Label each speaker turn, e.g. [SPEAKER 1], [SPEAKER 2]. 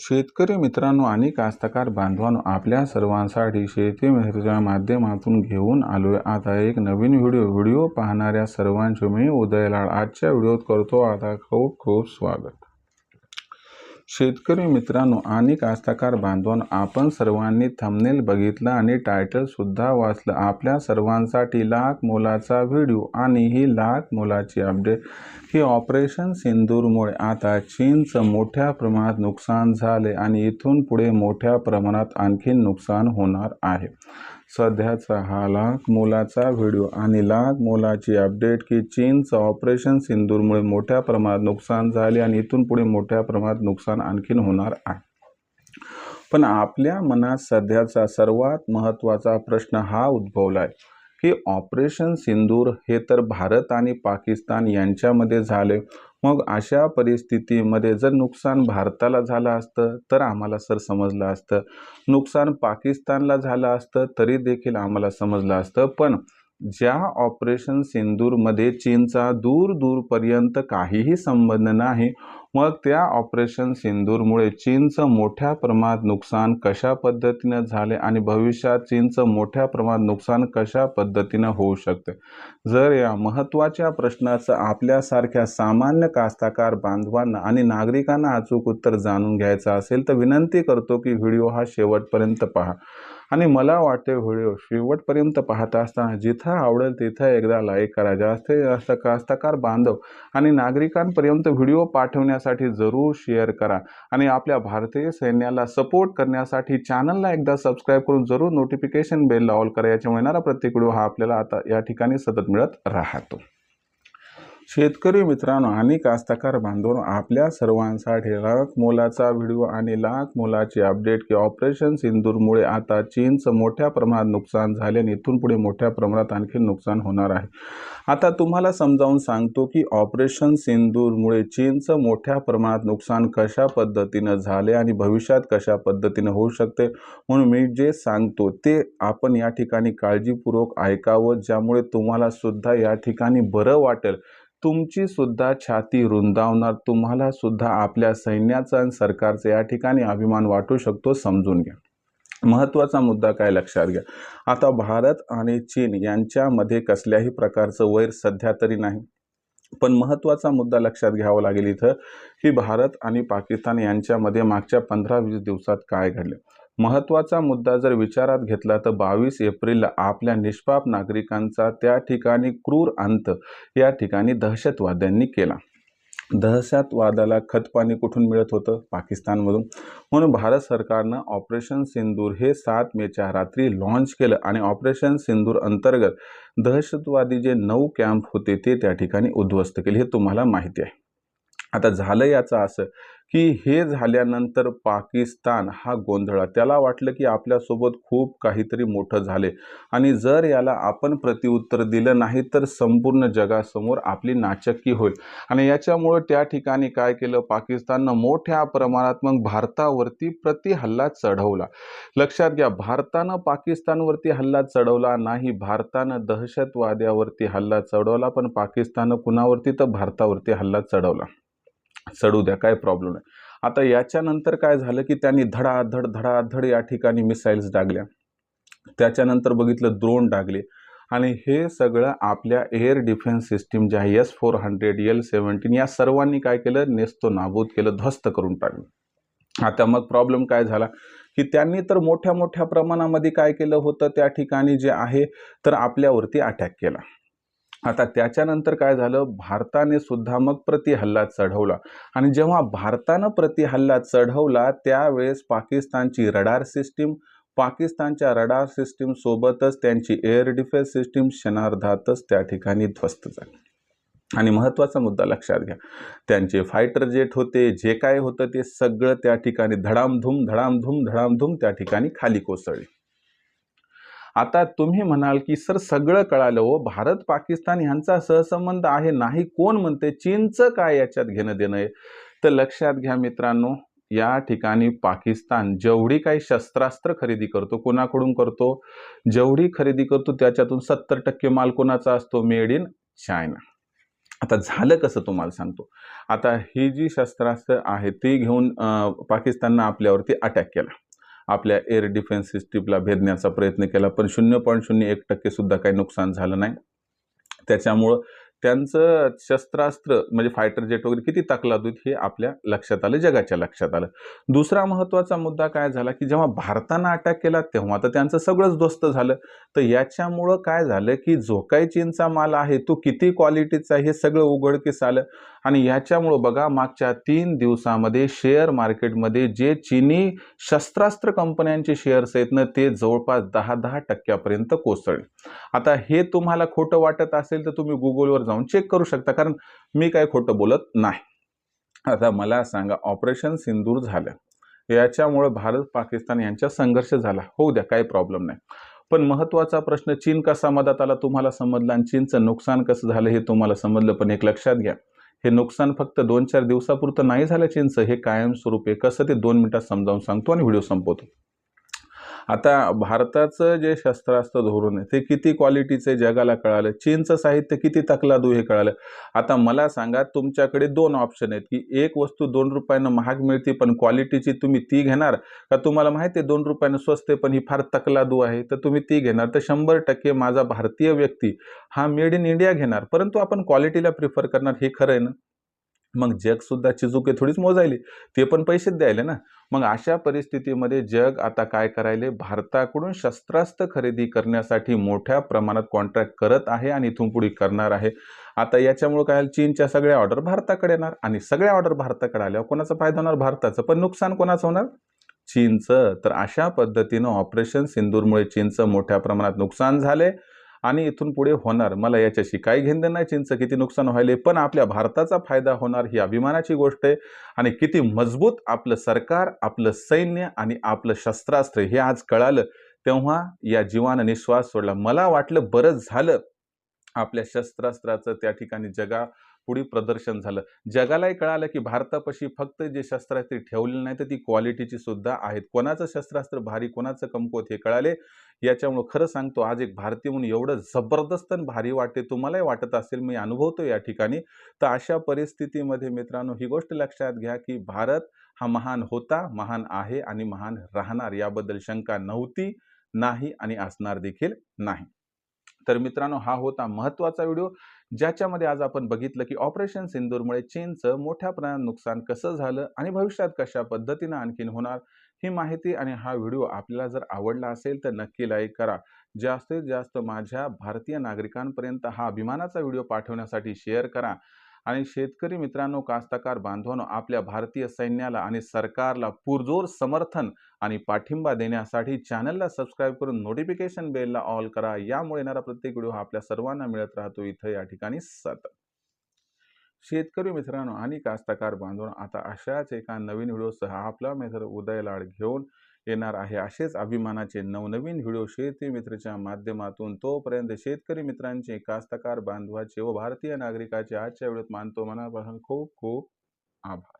[SPEAKER 1] शेतकरी मित्रांनो आणि कास्तकार बांधवांनो आपल्या सर्वांसाठी शेती मेहरच्या माध्यमातून घेऊन आलो आहे आता एक नवीन व्हिडिओ. व्हिडिओ पाहणाऱ्या सर्वांचे मी उदयलाड आजच्या व्हिडिओत करतो. आता खूप खूप स्वागत. शेतकरी मित्रांनो आणि कास्तकार बांधवांनो आपण सर्वांनी थंबनेल बघितलं आणि टायटलसुद्धा वाचलं. आपल्या सर्वांसाठी लाख मोलाचा व्हिडिओ आणि ही लाख मोलाची अपडेट ही ऑपरेशन सिंदूरमुळे. आता चीनचं मोठ्या प्रमाणात नुकसान झाले आणि इथून पुढे मोठ्या प्रमाणात आणखीन नुकसान होणार आहे. सध्याचा हा लाख मोलाचा व्हिडिओ आणि लाख मोलाची अपडेट की चीनचं ऑपरेशन सिंदूरमुळे मोठ्या प्रमाणात नुकसान झाले आणि इथून पुढे मोठ्या प्रमाणात नुकसान आणखीन होणार आहे. पण आपल्या मनात सध्याचा सर्वात महत्त्वाचा प्रश्न हा उद्भवला आहे की ऑपरेशन सिंदूर हे तर भारत आणि पाकिस्तान यांच्यामध्ये झाले मग अशा परिस्थितीमध्ये जर नुकसान भारताला झालं असतं तर आम्हाला सर समजलं असतं. नुकसान पाकिस्तानला झालं असतं तरी देखील आम्हाला समजलं असतं. पण ज्या ऑपरेशन सिंदूरमध्ये चीनचा दूर दूरपर्यंत काहीही संबंध नाही मग त्या ऑपरेशन सिंदूरमुळे चीनचं मोठ्या प्रमाणात नुकसान कशा पद्धतीनं झाले आणि भविष्यात चीनचं मोठ्या प्रमाणात नुकसान कशा पद्धतीनं होऊ शकते? जर या महत्त्वाच्या प्रश्नाचं आपल्यासारख्या सामान्य कास्ताकार बांधवांना आणि नागरिकांना अचूक उत्तर जाणून घ्यायचं असेल तर विनंती करतो की व्हिडिओ हा शेवटपर्यंत पहा. आणि मला वाटते व्हिडिओ शेवटपर्यंत पाहता असताना जिथं आवडेल तिथं एकदा लाईक करा. जास्तीत जास्त कास्तकार बांधव आणि नागरिकांपर्यंत व्हिडिओ पाठवण्यासाठी जरूर शेअर करा. आणि आपल्या भारतीय सैन्याला सपोर्ट करण्यासाठी चॅनलला एकदा सबस्क्राईब करून जरूर नोटिफिकेशन बेल ऑल करा. याच्यामुळे येणारा प्रत्येक व्हिडिओ हा आपल्याला आता या ठिकाणी सतत मिळत राहतो. शेतकरी मित्रांनो आणि कास्तकार बांधवांनो आपल्या सर्वांसाठी लाख मोलाचा व्हिडिओ आणि लाख मोलाची अपडेट की ऑपरेशन सिंदूरमुळे आता चीनचं मोठ्या प्रमाणात नुकसान झाले आणि इथून पुढे मोठ्या प्रमाणात आणखी नुकसान होणार आहे. आता तुम्हाला समजावून सांगतो की ऑपरेशन सिंदूरमुळे चीनचं मोठ्या प्रमाणात नुकसान कशा पद्धतीनं झाले आणि भविष्यात कशा पद्धतीनं होऊ शकते? म्हणून मी जे सांगतो ते आपण या ठिकाणी काळजीपूर्वक ऐकावं ज्यामुळे तुम्हाला सुद्धा या ठिकाणी बरं वाटेल. तुमची सुद्धा छाती रुंदावणार तुम्हाला सुद्धा आपल्या सैन्याचा आणि सरकारचा या ठिकाणी अभिमान वाटू शकतो समजून घ्या. महत्त्वाचा मुद्दा काय लक्षात घ्या. आता भारत आणि चीन यांच्यामध्ये कसल्याही प्रकारचं वैर सध्या तरी नाही. पण महत्त्वाचा मुद्दा लक्षात घ्यावा लागेल इथं की भारत आणि पाकिस्तान यांच्यामध्ये मागच्या पंधरा वीस दिवसात काय घडले? महत्त्वाचा मुद्दा जर विचारात घेतला तर बावीस एप्रिलला आपल्या निष्पाप नागरिकांचा त्या ठिकाणी क्रूर अंत या ठिकाणी दहशतवाद्यांनी केला. दहशतवादाला खतपाणी कुठून मिळत होतं? पाकिस्तानमधून. म्हणून भारत सरकारनं ऑपरेशन सिंदूर हे सात मेच्या रात्री लॉन्च केलं आणि ऑपरेशन सिंदूर अंतर्गत दहशतवादी जे नऊ कॅम्प होते ते त्या ठिकाणी उद्ध्वस्त केले. हे तुम्हाला माहिती आहे. आता झालं याचं असं की हे झाल्यानंतर पाकिस्तान हा गोंधळा त्याला वाटलं की आपल्यासोबत खूप काहीतरी मोठं झाले आणि जर याला आपण प्रत्युत्तर दिलं नाही तर संपूर्ण जगासमोर आपली नाचक्की होईल. आणि याच्यामुळं त्या ठिकाणी काय केलं? पाकिस्ताननं मोठ्या प्रमाणात मग भारतावरती प्रतिहल्ला चढवला. लक्षात घ्या भारतानं पाकिस्तानवरती हल्ला चढवला नाही भारतानं दहशतवाद्यावरती हल्ला चढवला पण पाकिस्ताननं कुणावरती? तर भारतावरती हल्ला चढवला. चढू द्या काय प्रॉब्लेम नाही. आता याच्यानंतर काय झालं की त्यांनी धडाधड धडाधड या ठिकाणी मिसाईल्स डागल्या. त्याच्यानंतर बघितलं द्रोण डागले. आणि हे सगळं आपल्या एअर डिफेन्स सिस्टीम जे आहे S four hundred L seventeen या सर्वांनी काय केलं? नेस्तो नाबूद केलं ध्वस्त करून टाकलं. आता मग प्रॉब्लेम काय झाला? की त्यांनी तर मोठ्या मोठ्या प्रमाणामध्ये काय केलं होतं? त्या ठिकाणी जे आहे तर आपल्यावरती अटॅक केला. आता त्याच्यानंतर काय झालं? भारताने सुद्धा मग प्रतिहल्ला चढवला. आणि जेव्हा भारतानं प्रतिहल्ला चढवला त्यावेळेस पाकिस्तानची रडार सिस्टीम पाकिस्तानच्या रडार सिस्टीम सोबतच त्यांची एअर डिफेन्स सिस्टीम क्षणार्धातच त्या ठिकाणी ध्वस्त झाली. आणि महत्त्वाचा मुद्दा लक्षात घ्या. त्यांचे फायटर जेट होते जे काय होतं ते सगळं त्या ठिकाणी धडामधूम धडामधूम धडामधूम त्या ठिकाणी खाली कोसळले. आता तुम्ही म्हणाल की सर सगळं कळालं हो. भारत पाकिस्तान यांचा सहसंबंध आहे नाही कोण म्हणते? चीनचं काय याच्यात घेणं देणं आहे? तर लक्षात घ्या मित्रांनो या ठिकाणी पाकिस्तान जेवढी काही शस्त्रास्त्र खरेदी करतो कोणाकडून करतो? जेवढी खरेदी करतो त्याच्यातून सत्तर टक्के माल कोणाचा असतो? Made in China. आता झालं कसं तुम्हाला सांगतो? आता ही जी शस्त्रास्त्र आहे ती घेऊन पाकिस्ताननं आपल्यावरती अटॅक केला. आपल्या एअर डिफेन्स सिस्टीमला भेदण्याचा प्रयत्न केला पण शून्य पॉईंट शून्य एक टक्के सुद्धा काही नुकसान झालं नाही. त्याच्यामुळं त्यांचं शस्त्रास्त्र म्हणजे फायटर जेट वगैरे किती तकलादूत हे आपल्या लक्षात आलं जगाच्या लक्षात आलं. दुसरा महत्त्वाचा मुद्दा काय झाला की जेव्हा भारतानं अटॅक केला तेव्हा तर त्यांचं सगळंच दोस्त झालं. तर याच्यामुळं काय झालं की जो काही चीनचा माल आहे तो किती क्वालिटीचा हे सगळं उघडकीस आलं. आणि याच्यामुळं बघा मागच्या तीन दिवसामध्ये शेअर मार्केटमध्ये जे चीनी शस्त्रास्त्र कंपन्यांचे शेअर्स आहेत ना ते जवळपास दहा दहा टक्क्यापर्यंत कोसळले. आता हे तुम्हाला खोटं वाटत असेल तर तुम्ही गुगलवर जाऊन चेक करू शकता कारण मी काय खोटं बोलत नाही. आता मला सांगा ऑपरेशन सिंदूर झालं. याच्यामुळे भारत पाकिस्तान यांच्या संघर्ष झाला. होऊ द्या काही प्रॉब्लेम नाही. पण महत्त्वाचा प्रश्न चीन कसा मदत आला तुम्हाला समजला आणि चीनचं नुकसान कसं झालं हे तुम्हाला समजलं पण एक लक्षात घ्या. हे नुकसान फक्त दोन चार दिवसापुरतं नाही झालं चिंच हे कायमस्वरूपी कसं ते दोन मिनिटात समजावून सांगतो आणि व्हिडिओ संपवतो. आता भारताचं जे शस्त्रास्त्र धोरण आहे ते किती क्वालिटीचं जगाला कळालं? चीनचं साहित्य किती तकलादू हे कळालं? आता मला सांगा तुमच्याकडे दोन ऑप्शन आहेत की एक वस्तू दोन रुपयानं महाग मिळते पण क्वालिटीची तुम्ही ती घेणार? का तुम्हाला माहिती आहे दोन रुपयानं स्वस्त आहे पण ही फार तकलादू आहे तर तुम्ही ती घेणार. तर शंभर टक्के माझा भारतीय व्यक्ती हा मेड इन इंडिया घेणार. परंतु आपण क्वालिटीला प्रिफर करणार हे खरं आहे ना? मग जगसुद्धा चिजुके थोडीच मोजायली. ते पण पैसेच द्यायले ना? मग अशा परिस्थितीमध्ये जग आता काय करायले? भारताकडून शस्त्रास्त्र खरेदी करण्यासाठी मोठ्या प्रमाणात कॉन्ट्रॅक्ट करत आहे आणि इथून पुढे करणार आहे. आता याच्यामुळे काय चीनच्या सगळ्या ऑर्डर भारताकडे येणार आणि सगळ्या ऑर्डर भारताकडे आल्यावर कोणाचा फायदा होणार भारताचं. पण नुकसान कोणाचं होणार? चीनचं. तर अशा पद्धतीनं ऑपरेशन सिंदूरमुळे चीनचं मोठ्या प्रमाणात नुकसान झाले. आणि इथून पुढे होणार. मला याच्याशी काही घेणं नाही. चिंच किती नुकसान व्हायले पण आपल्या भारताचा फायदा होणार ही अभिमानाची गोष्ट आहे. आणि किती मजबूत आपलं सरकार आपलं सैन्य आणि आपलं शस्त्रास्त्र हे आज कळालं. तेव्हा या जीवानं निश्वास सोडला. मला वाटलं बरंच झालं. आपल्या शस्त्रास्त्राचं त्या ठिकाणी जगा पुढे प्रदर्शन झालं. जगालाही कळालं की भारतापाशी फक्त जे शस्त्रास्त्र ठेवलेली नाही तर ती क्वालिटीची सुद्धा आहेत. कोणाचं शस्त्रास्त्र भारी कोणाचं कमकुवत हे कळाले? याच्यामुळं खरं सांगतो आज एक भारतीय म्हणून एवढं जबरदस्त आणि भारी वाटते तुम्हालाही वाटत असेल मी अनुभवतो या ठिकाणी. तर अशा परिस्थितीमध्ये मित्रांनो ही गोष्ट लक्षात घ्या की भारत हा महान होता महान आहे आणि महान राहणार याबद्दल शंका नव्हती नाही आणि असणार देखील नाही. तर मित्रांनो हा होता महत्त्वाचा व्हिडिओ. ज्याच्यामध्ये आज आपण बघितलं की ऑपरेशन सिंदूरमुळे चीनचं मोठ्या प्रमाणात नुकसान कसं झालं आणि भविष्यात कशा पद्धतीनं आणखीन होणार ही माहिती आणि हा व्हिडिओ आपल्याला जर आवडला असेल तर नक्की लाईक करा. जास्तीत जास्त माझ्या भारतीय नागरिकांपर्यंत हा अभिमानाचा व्हिडिओ पाठवण्यासाठी शेअर करा. आणि शेतकरी मित्रांनो कास्तकार बांधवांनो आपल्या भारतीय सैन्याला आणि सरकारला पुरजोर समर्थन आणि पाठिंबा देण्यासाठी चॅनलला सबस्क्राईब करून नोटिफिकेशन बेलला ऑल करा. यामुळे येणारा प्रत्येक व्हिडिओ हा आपल्या सर्वांना मिळत राहतो. इथं या ठिकाणी सतत. शेतकरी मित्रांनो आणि कास्तकार बांधवांनो आता अशाच एका नवीन व्हिडिओसह आपला मित्र उदय लाड घेऊन येणार आहे. असेच अभिमानाचे नवनवीन व्हिडिओ शेती मित्रच्या माध्यमातून तोपर्यंत शेतकरी मित्रांचे कास्तकार बांधवाचे व भारतीय नागरिकाचे आजच्या वेळेत मानतो. मनापासून खूप खूप आभार.